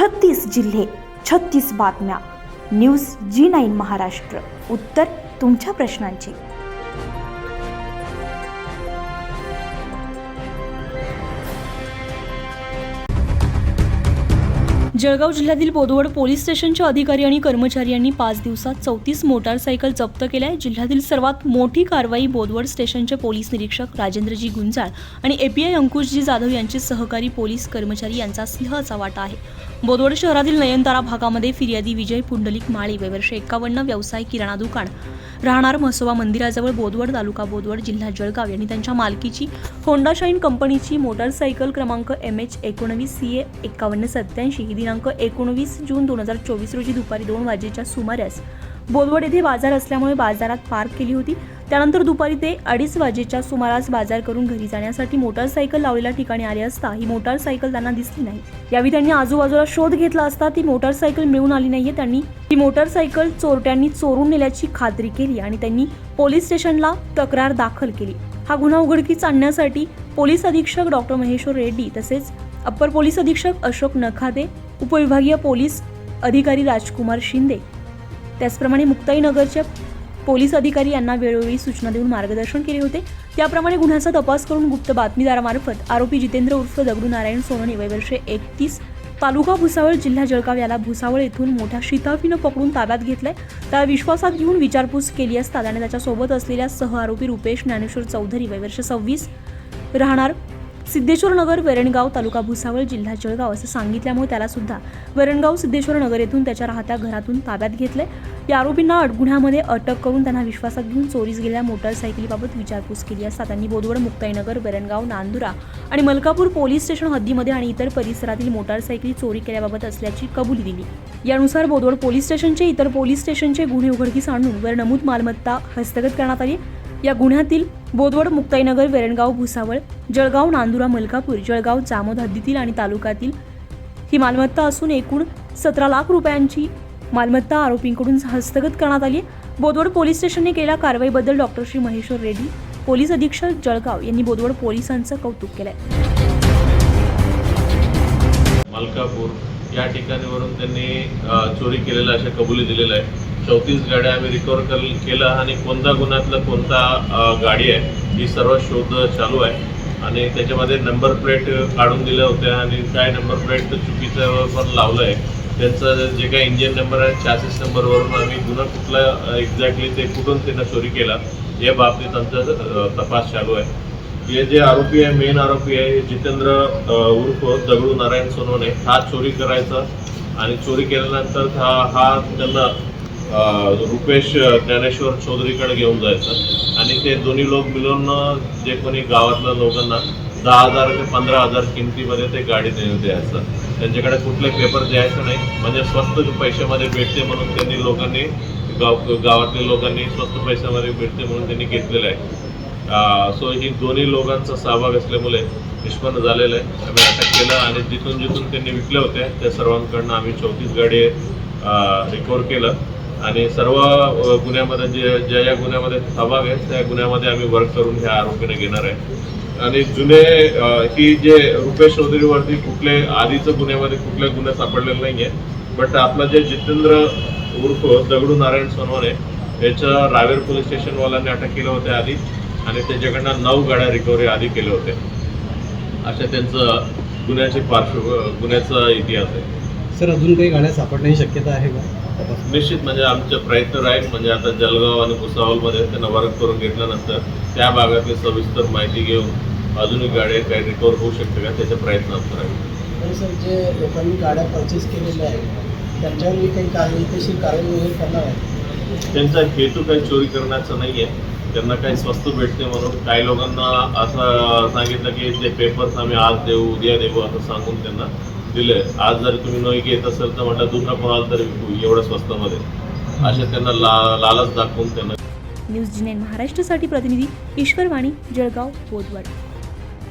छत्तीस जिल्हे छत्तीस बातम्या. News G nine Maharashtra. उत्तर तुमच्या प्रश्नांची. जळगाव जिल्ह्यातील बोदवड पोलीस स्टेशनच्या अधिकारी आणि कर्मचारी यांनी पाच दिवसात चौतीस मोटारसायकल जप्त केल्या. आहे जिल्ह्यातील सर्वात मोठी कारवाई बोदवड स्टेशनचे पोलीस निरीक्षक राजेंद्रजी गुंजाळ आणि एपीआय अंकुशजी जाधव यांचे सहकारी पोलीस कर्मचारी यांचा सिंहाचा वाटा आहे. बोदवड शहरातील नयनतारा भागामध्ये फिर्यादी विजय पुंडलिक माळी वयवर्ष एकावन्न व्यवसाय किराणा दुकान. राहणार म्हसोबा मंदिराजवळ बोदवड तालुका बोदवड जिल्हा जळगाव यांनी त्यांच्या मालकीची होंडा शाईन कंपनीची मोटारसायकल क्रमांक एम एच एकोणवीस सी ए एकावन्न सत्याऐंशी ही दिनांक एकोणवीस जून दोन हजार चोवीस रोजी दुपारी दोन वाजेच्या सुमारास बोदवड येथे बाजार असल्यामुळे बाजारात पार्क केली होती. त्यानंतर दुपारी ते अडीच वाजेच्या सुमारास बाजार करून घरी जाण्यासाठी मोटारसायकल लावलेल्या ठिकाणी आले असता ही मोटारसायकल त्यांना दिसली नाही. यावेळी त्यांनी आजूबाजूला शोध घेतला असता ती मोटारसायकल मिळून आली नाहीये. त्यांनी ती मोटारसायकल चोरट्यांनी चोरून नेल्याची खात्री केली आणि त्यांनी पोलीस स्टेशनला तक्रार दाखल केली. हा गुन्हा उघडकीस आणण्यासाठी पोलीस अधीक्षक डॉक्टर महेश्वर रेड्डी तसेच अप्पर पोलीस अधीक्षक अशोक नखादे उपविभागीय पोलीस अधिकारी राजकुमार शिंदे त्याचप्रमाणे मुक्ताईनगरच्या पोलीस अधिकारी यांना वेळोवेळी सूचना देऊन मार्गदर्शन केले होते. त्याप्रमाणे गुन्ह्याचा तपास करून गुप्त बातमीदारामार्फत आरोपी जितेंद्र उर्फ दगडू नारायण सोनवणे वय वर्षे एकतीस तालुका भुसावळ जिल्हा जळगाव याला भुसावळ येथून मोठ्या शिताफीनं पकडून ताब्यात घेतलाय. त्याला विश्वासात घेऊन विचारपूस केली असता त्याने त्याच्यासोबत असलेल्या सह आरोपी रुपेश ज्ञानेश्वर चौधरी वय वर्ष सव्वीस राहणार सिद्धेश्वर नगर वेरणगाव तालुका भुसावळ जिल्हा जळगाव असं सांगितल्यामुळे त्याला सुद्धा वेरणगाव सिद्धेश्वर नगर येथून त्याच्या राहत्या घरातून ताब्यात घेतले या आरोपींना अट- गुन्ह्यामध्ये अटक करून त्यांना विश्वासात घेऊन चोरीस गेलेल्या मोटारसायकलीबाबत विचारपूस केली असता त्यांनी बोदवड मुक्ताईनगर वेरणगाव नांदुरा आणि मलकापूर पोलीस स्टेशन हद्दीमध्ये आणि इतर परिसरातील मोटारसायकली चोरी केल्याबाबत असल्याची कबुली दिली. यानुसार बोदवड पोलीस स्टेशनचे इतर पोलीस स्टेशनचे गुन्हे उघडकीस आणून वर नमूद मालमत्ता हस्तगत करण्यात आली. या गुन्ह्यातील बोदवड मुक्ताईनगर वेरणगाव भुसावळ जळगाव नांदुरा मलकापूर जळगाव जामोद हद्दीतील आणि तालुक्यातील ही मालमत्ता असून एकूण सतरा लाख रुपयांची मालमत्ता आरोपींकडून हस्तगत करण्यात आली बोदवड पोलीस स्टेशनने केल्या कारवाईबद्दल डॉक्टर श्री महेश्वर रेड्डी पोलीस अधीक्षक जळगाव यांनी बोदवड पोलिसांचं कौतुक केलंय. मलकापूर या ठिकाणीवरून त्यांनी चोरी केलेला अशा कबुली दिलेला आहे. चौतीस गाड्या आम्ही रिकवर कर केलं आणि कोणत्या गुन्ह्यातलं कोणता गाडी आहे ही सर्व शोध चालू आहे. आणि त्याच्यामध्ये नंबर प्लेट काढून दिल्या होत्या आणि काय नंबर प्लेट चुकीचं पण लावलं आहे त्यांचं जे काही इंजिन नंबर आहे चासीस नंबरवरून आम्ही गुन्हा कुठला एक्झॅक्टली ते कुठून त्यांना चोरी केला या बाबतीत आमचा तपास चालू आहे. हे जे आरोपी आहे मेन आरोपी आहे जितेंद्र उर्फ दगडू नारायण सोनवणे हा चोरी करायचा. आणि चोरी केल्यानंतर हा हा त्यांना रुपेश ज्ञानेश्वर चौधरीकडे घेऊन जायचं. आणि ते दोन्ही लोक मिळून जे कोणी गावातल्या लोकांना दहा हजार ते पंधरा हजार किमतीमध्ये ते गाडी देऊन द्यायचं. त्यांच्याकडे कुठले पेपर द्यायचं नाही. म्हणजे स्वस्त पैशामध्ये भेटते म्हणून त्यांनी लोकांनी गाव गावातल्या लोकांनी स्वस्त पैशामध्ये भेटते म्हणून त्यांनी घेतलेलं आहे. सो ही दोन्ही लोकांचा सहभाग असल्यामुळे निष्पन्न झालेलं आहे. आम्ही अटक केलं आणि जिथून जिथून त्यांनी विकले होते त्या सर्वांकडनं आम्ही चौतीस गाडी रिकवर केलं. आणि सर्व गुन्ह्यामध्ये जे ज्या ज्या गुन्ह्यामध्ये सहभाग आहे त्या गुन्ह्यामध्ये आम्ही वर्क करून ह्या आरोपीने घेणार आहे. आणि जुने ही जे रुपेश चौधरीवरती कुठले आधीचं गुन्ह्यामध्ये कुठले गुन्हे सापडलेले नाही आहे बट आपला जे जितेंद्र उर्फ दगडू नारायण सोनवणे याच्या रावेर पोलीस स्टेशनवाल्यांनी अटक केलं होते आधी आणि त्याच्याकडनं नऊ गाड्या रिकव्हरी आधी केले होते. अशा त्यांचं गुन्ह्याची पार्श्व गुन्ह्याचा इतिहास आहे. सर अजून काही गाड्या सापडण्याची शक्यता आहे का? निश्चित म्हणजे आमचे प्रयत्न राहील म्हणजे आता जळगाव आणि भुसावळमध्ये त्यांना वर्क करून घेतल्यानंतर त्या भागातली सविस्तर माहिती घेऊन अजूनही गाड्या काही रिकवर होऊ शकते का त्याचे प्रयत्न आमचा राहील. सर जे लोकांनी गाड्या परचेस केलेल्या आहेत त्यांच्यावरही काही कायदेशीर कारवाई वगैरे करणार आहे त्यांचा हेतू काही चोरी करण्याचा नाही आहे त्यांना काही स्वस्त भेटते म्हणून काही लोकांना असं सांगितलं की ते पेपर्स आम्ही आज देऊ उद्या देऊ असं सांगून त्यांना दिले. आज जर तुम्ही नोई घेत असेल तर म्हटलं दुसरा कोणाला तरी विकू एवढ्या स्वस्तामध्ये. असे त्यांना ला लालच दाखवून त्यांना न्यूज जिनेन महाराष्ट्रासाठी प्रतिनिधी ईश्वरवाणी जळगाव बोदवड